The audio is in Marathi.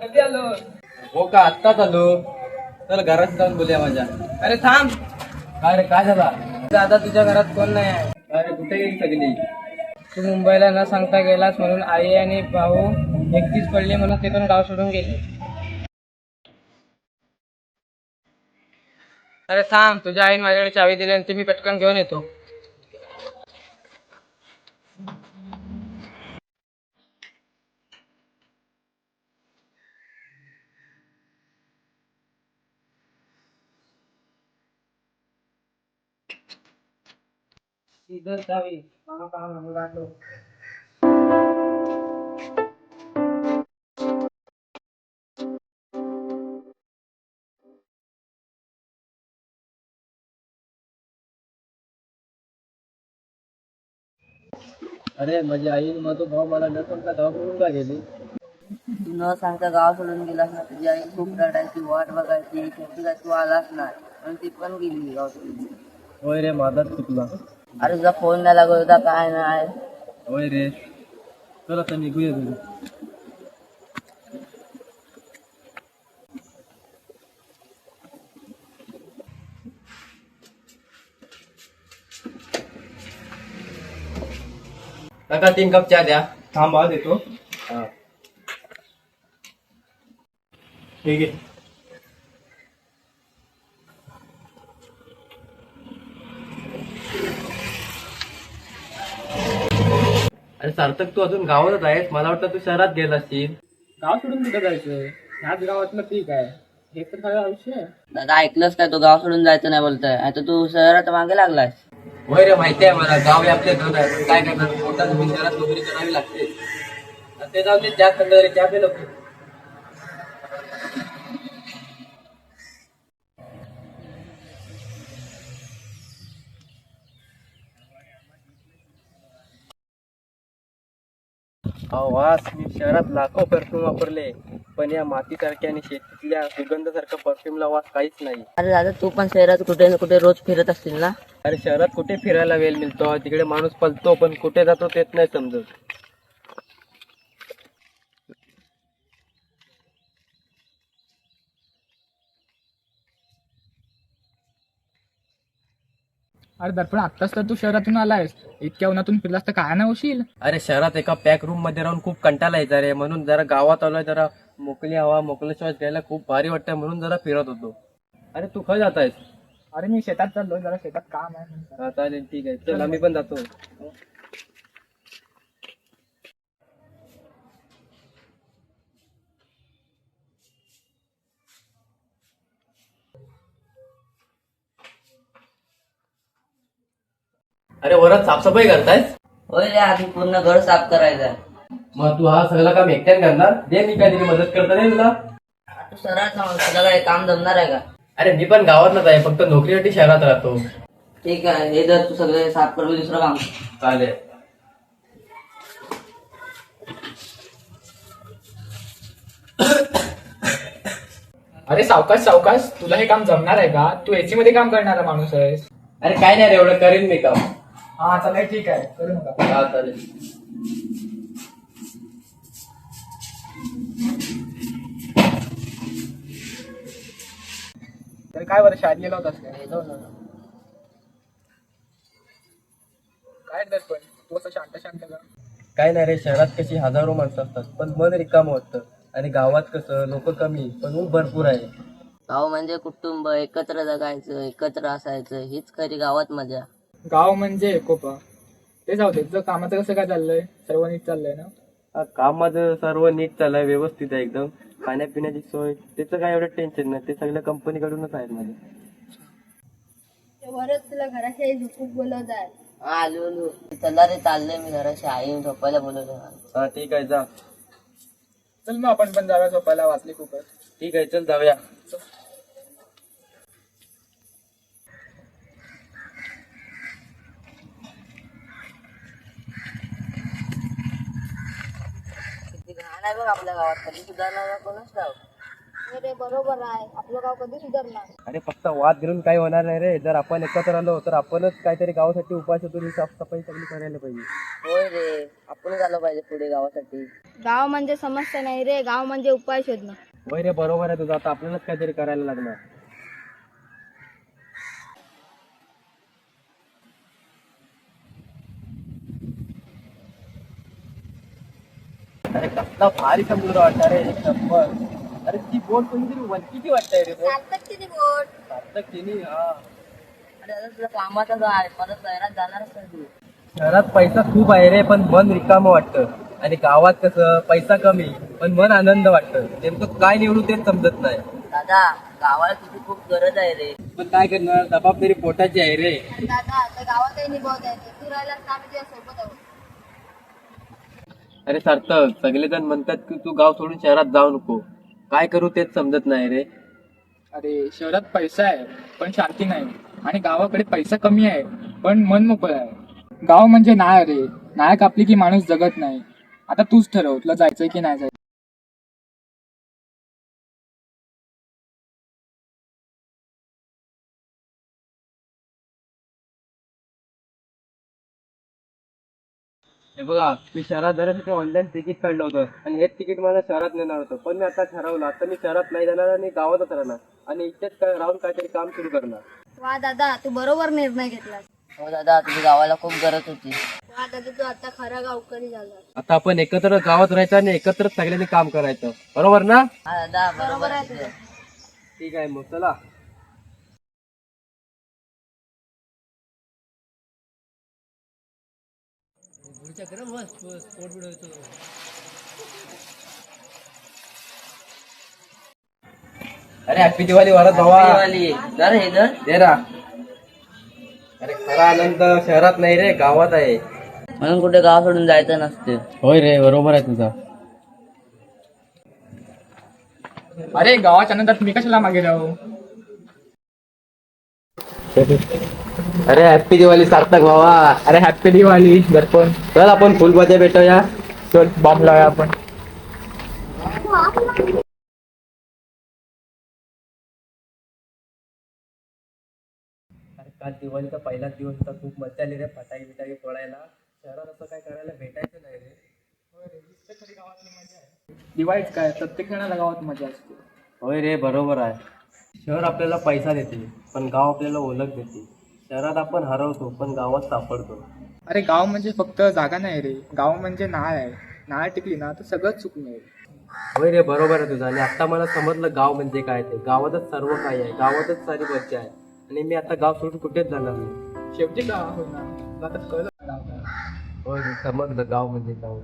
कधी आलो? हो का आत्ताच आलो. चल घरात जाऊन बोलूया माझ्या. अरे थांब. काय रे काय झाला? दादा तुझ्या घरात कोण नाही आहे? अरे कुठे गेली सगळी? तू मुंबईला न सांगता गेलास म्हणून आई आणि भाऊ एकटीच पडली म्हणून ते पण गाव सोडून गेले. अरे थांब तुझ्या आईने माझ्याकडे चावी दिली आणि ती मी पटकन घेऊन येतो. इधर चावी मामा काम राहतो अरे माझी आई माझा भाऊ मला न सांगता गाव सोडून का गेली? तू न सांगता गाव सोडून गेलास ना तुझी आई खूप रडायची वाट बघायची तू आलास नाही. आणि ती पण गेली गाव सोडून होय रे माझाच चुकला. अरे तुझा फ़ोन नाही लागत होता काय नाही होय रे। चल आता निघूया घरी काका तीन कप चहा द्या। थांबा देतो। हा. ठीक आहे अरे सार्थक तू अजून गावातच आहेस. मला वाटतं तू शहरात गेला असशील. गाव सोडून कुठे जायचं? ह्याच गावातलं पीक आहे. हे तर खरं आयुष्य आहे. दादा ऐकलंस काय? तू गाव सोडून जायचं नाही बोलतोय. आता तू शहरात मागे लागलास होय रे माहिती आहे मला. गाव हे आपले घर आहे पण काय करणार? मोठा जमीन शहरात नोकरी करावी लागते. आणि ते जाऊ दे त्या थंड रे त्या पे नको वास मी शहरात लाखो परफ्यूम वापरले पण या मातीसारख्या आणि शेतीतल्या सुगंधासारखा परफ्यूमला वास काहीच नाही. अरे दादा तू पण शहरात कुठे ना कुठे रोज फिरत असतील ना? अरे शहरात कुठे फिरायला वेळ मिळतो? तिकडे माणूस पलतो पण कुठे जातो तेच नाही समजत. अरे दर्पण आत्ताच तर तू शहरातून आलायस. इतक्या उन्हातून फिरलास तर काय नाही होशील अरे शहरात एका पॅक रूममध्ये राहून खूप कंटाळा यायचा रे. म्हणून जरा गावात आलोय जरा मोकळी हवा मोकळं श्वास घ्यायला खूप भारी वाटतंय. म्हणून जरा फिरत होतो. अरे तू खय जात आहेस अरे मी शेतात चाललो जरा शेतात काम आहे. चालेल ठीक आहे. चल आम्ही पण जातो. अरे वरात साफसफाई करतायस? होय रे आधी पूर्ण घर साफ करायचं मग तू हा सगळं काम एकट्याने करणार? दे मी काहीतरी मदत करता नाही तुला. तू जाऊन तुला काय काम जमणार आहे का? अरे मी पण गावातलाच आहे फक्त नोकरीसाठी शहरात राहतो. ठीक आहे हे जर तू सगळे साफ करू दुसरं काम. चालेल. अरे सावकाश सावकाश तुला हे काम जमणार आहे का? तू एसी मध्ये काम करणारा माणूस आहेस. अरे काय नाही रे एवढं करीन मी काम. हा चालेल ठीक आहे. करू नका. हा चालेल. तर काय बरं शाळेत गेला होतास काय? काय दर्पण तू असं शांत शांत का काय नाही रे शहरात कशी हजारो माणसं असतात पण मन रिकामं वाटतं. आणि गावात कसं लोक कमी पण ऊन भरपूर आहे. गाव म्हणजे कुटुंब एकत्र जगायचं एकत्र असायचं हीच खरी गावात मजा. गाव म्हणजे एकोपा. ते जाऊ दे तुझं कामाचं कसं काय चाललंय? सर्व नीट चाललंय ना? हा, काम माझं सर्व नीट चाललंय व्यवस्थित आहे एकदम. खाण्यापिण्याची सोय त्याचं काय एवढं टेन्शन नाही. ते सगळं कंपनीकडूनच आहेत माझे. वरच तुला बोलवत आहे. आलो आलो. चला रे चाललंय मी घराशी. आई झोपायला बोलवलं हा ठीक आहे जा. चल मग आपण पण जाऊया झोपायला वाचली खूपच. ठीक आहे चल जाऊया. घाण आहे बघ आपल्या गावात. कधी सुधारणार कोणच ठाव अरे बरोबर आहे. आपलं गाव कधी सुधारणार? अरे फक्त वाद घालून काही होणार नाही रे. जर आपण एकत्र आलो तर आपणच काहीतरी गावासाठी उपाय शोधून ही साफसफाई सगळी करायला पाहिजे. होय रे. आपण झालं पाहिजे पुढे गावासाठी. गाव म्हणजे समस्या नाही रे. गाव म्हणजे उपाय शोधणं. होय रे बरोबर आहे तुझं. आता आपल्यालाच काहीतरी करायला लागणार. अरे कसला भारी समुद्र वाटत. रे एक नंबर अरे ती बोट कोणतरी वलकीची वाटतंय रे बोट. चालतात किती बोट. सार्थक हा. अरे तुला कामाचा काय परत शहरात जाणारच नाही तू. शहरात पैसा खूप आहे रे पण मन रिकामं वाटतं. आणि गावात कसं पैसा कमी पण मन आनंद वाटतं. नेमकं काय निवडू तेच समजत नाही. दादा गावाला तुझी खूप गरज आहे रे. पण काय करणार? जबाबदारी पोटाची आहे रे. दादा आता गावातही निभावता येते तू राहिला तर आम्ही तुझ्या सोबत आहोत. अरे सार्थक सगळेजण म्हणतात की तू गाव सोडून शहरात जाऊ नको. काय करू तेच समजत नाही रे. अरे शहरात पैसा आहे पण शांती नाही. आणि गावाकडे पैसा कमी आहे पण मन मोकळं आहे. गाव म्हणजे नाय रे. नाळ कापली की माणूस जगत नाही. आता तूच ठरव तुला जायचंय की नाही जायचं हे बघा मी शहरात जाण्यासाठी ऑनलाईन तिकीट काढलं होतं. आणि हेच तिकीट मला शहरात नेणार होतं. पण मी आता ठरवलं आता मी शहरात नाही जाणार आणि गावातच राहणार. आणि इथेच काय राहून काहीतरी काम सुरू करणार. वा दादा तू बरोबर निर्णय घेतलास. हो दादा तुझी गावाला खूप गरज होती. वा दादा तू आता खरा गावकरी झाला. आता आपण एकत्र गावात राहायचं आणि एकत्र सगळ्यांनी काम करायचं. बरोबर ना? हा दादा बरोबर आहे. तुझं. ठीक आहे मग चला. अरे हॅपी दिवाळी भावा. हे. दे रा. अरे खरा आनंद शहरात नाही रे गावात आहे. म्हणून कुठे गाव सोडून जायचं नसते. होय रे बरोबर आहे तुझा. अरे गावाच्या आनंदात मी कशाला मागे राहू? अरे हॅपी दिवाळी सार्थक भावा. अरे हॅपी दिवाळी. दर्पण. चल आपण फुलबाजा भेटूया. चल बॉम्ब लावूया आपण. काल दिवाळीचा पहिलाच दिवस होता. खूप मजा आली रे फटाके बिटाके फोडायला. शहरात असं काय करायला भेटायचं नाही रे. दिवाळीच काय? प्रत्येक जणाला गावात मजा असते. होय रे बरोबर आहे. शहर आपल्याला पैसा देते पण गाव आपल्याला ओळख देते. शहरात आपण हरवतो पण गावात सापडतो. अरे गाव म्हणजे फक्त जागा नाही रे. गाव म्हणजे नाळ आहे. नाळ टिकली ना तर सगळंच चुकून येईल होय रे बरोबर आहे तुझं. आणि आता मला समजलं गाव म्हणजे काय ते. गावातच सर्व काही आहे. गावातच सारी मज्जा आहे. आणि मी आता गाव सोडून कुठेच जाणार नाही. शेवटी गाव हो ना आता कळलं. गाव काय. होय रे, समजलं गाव म्हणजे गाव